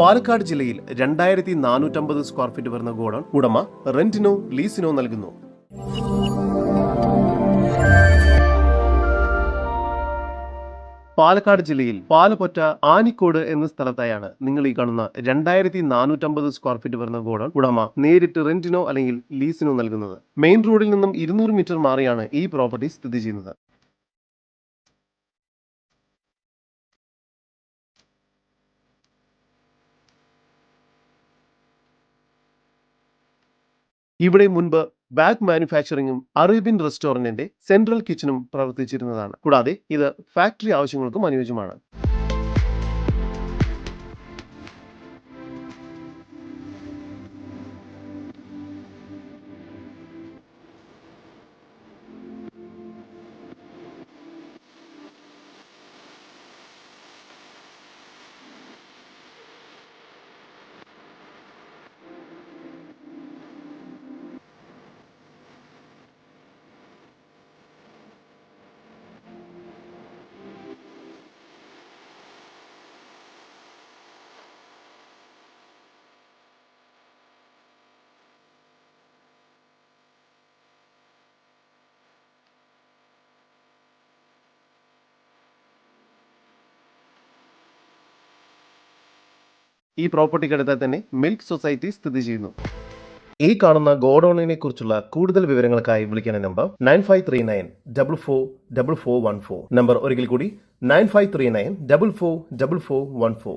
പാലക്കാട് ജില്ലയിൽ രണ്ടായിരത്തി നാനൂറ്റമ്പത് സ്ക്വയർ ഫീറ്റ് വരുന്ന ഗോഡൌൺ ഉടമ റെന്റിനോ ലീസിനോ നൽകുന്നു. പാലക്കാട് ജില്ലയിൽ പാലപ്പൊറ്റ ആനിക്കോട് എന്ന സ്ഥലത്തായാണ് നിങ്ങൾ ഈ കാണുന്ന രണ്ടായിരത്തി നാനൂറ്റമ്പത് സ്ക്വയർ ഫീറ്റ് വരുന്ന ഗോഡൌൺ ഉടമ നേരിട്ട് റെന്റിനോ അല്ലെങ്കിൽ ലീസിനോ നൽകുന്നത്. മെയിൻ റോഡിൽ നിന്നും ഇരുന്നൂറ് മീറ്റർ മാറിയാണ് ഈ പ്രോപ്പർട്ടി സ്ഥിതി ചെയ്യുന്നത്. ഇവിടെ മുൻപ് ബാഗ് മാനുഫാക്ചറിംഗും അറേബ്യൻ റെസ്റ്റോറന്റിന്റെ സെൻട്രൽ കിച്ചണും പ്രവർത്തിച്ചിരുന്നതാണ്. കൂടാതെ ഇത് ഫാക്ടറി ആവശ്യങ്ങൾക്കും അനുയോജ്യമാണ്. ഈ പ്രോപ്പർട്ടിക്കടുത്ത് തന്നെ മിൽക്ക് സൊസൈറ്റി സ്ഥിതി ചെയ്യുന്നു. ഈ കാണുന്ന ഗോഡൌണിനെ കുറിച്ചുള്ള കൂടുതൽ വിവരങ്ങൾക്കായി വിളിക്കുന്ന number nine five three nine double four double four one four. Number ഒരിക്കൽ കൂടി nine five three nine double four double four one four.